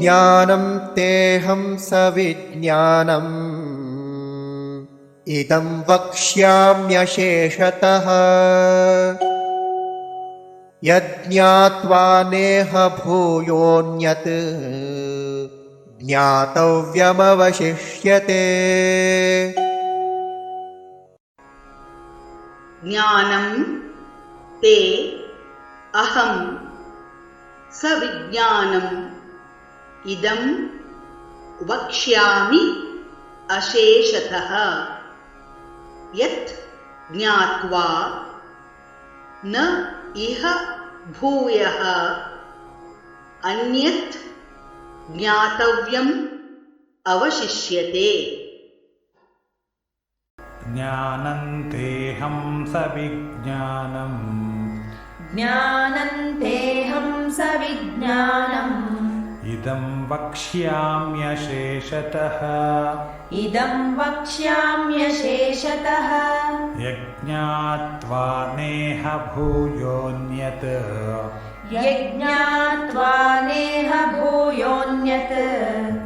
ज्ञानं तेऽहं सविज्ञानम्। इदं वक्ष्याम्यशेषतः। यज्ञात्वा नेह भूयोऽन्यत् ज्ञातव्यमवशिष्यते। ज्ञानं ते अहं सविज्ञानम् इदं वक्ष्यामि अशेषतः। यत् ज्ञात्वा न इह भूयः। अन्यत् ज्ञातव्यम् अवशिष्यते। ज्ञानन्तेऽहं सविज्ञानम्। ज्ञानन्तेऽहं सविज्ञानम् इदं वक्ष्याम्यशेषतः। इदं वक्ष्याम्यशेषतः। यज्ञात्वा नेह भूयोऽन्यत् यज्ञात्वा नेह भूयोऽन्यत्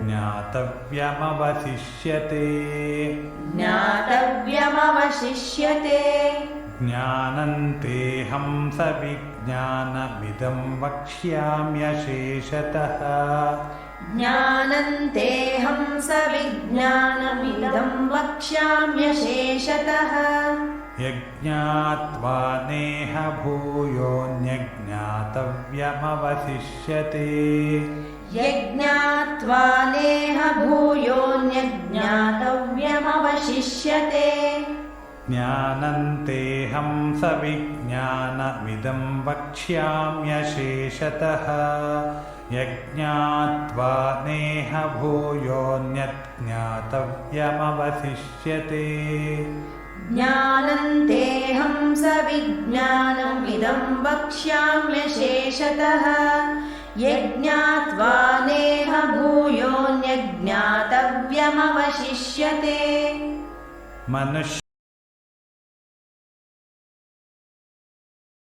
ज्ञातव्यमवशिष्यते। ज्ञातव्यमवशिष्यते ज्ञानन्तेऽहं सविज्ञानमिदं वक्ष्याम्यशेषतः ज्ञानन्तेऽहं सविज्ञानमिदं वक्ष्याम्यशेषतः यज्ञात्वा नेह भूयोऽन्यज्ञातव्यमवशिष्यते। यज्ञात्वा नेह भूयोऽन्यज्ञातव्यमवशिष्यते ज्ञानन्तेऽहं सविज्ञानमिदं वक्ष्याम्यशेषतः। यज्ञात्वा नेह भूयोऽन्यज्ञातव्यमवशिष्यते ज्ञानन्तेऽहं सविज्ञानमिदं वक्ष्याम्यशेषतः। यज्ञात्वा नेह भूयोऽन्यज्ञातव्यमवशिष्यते मनुष्य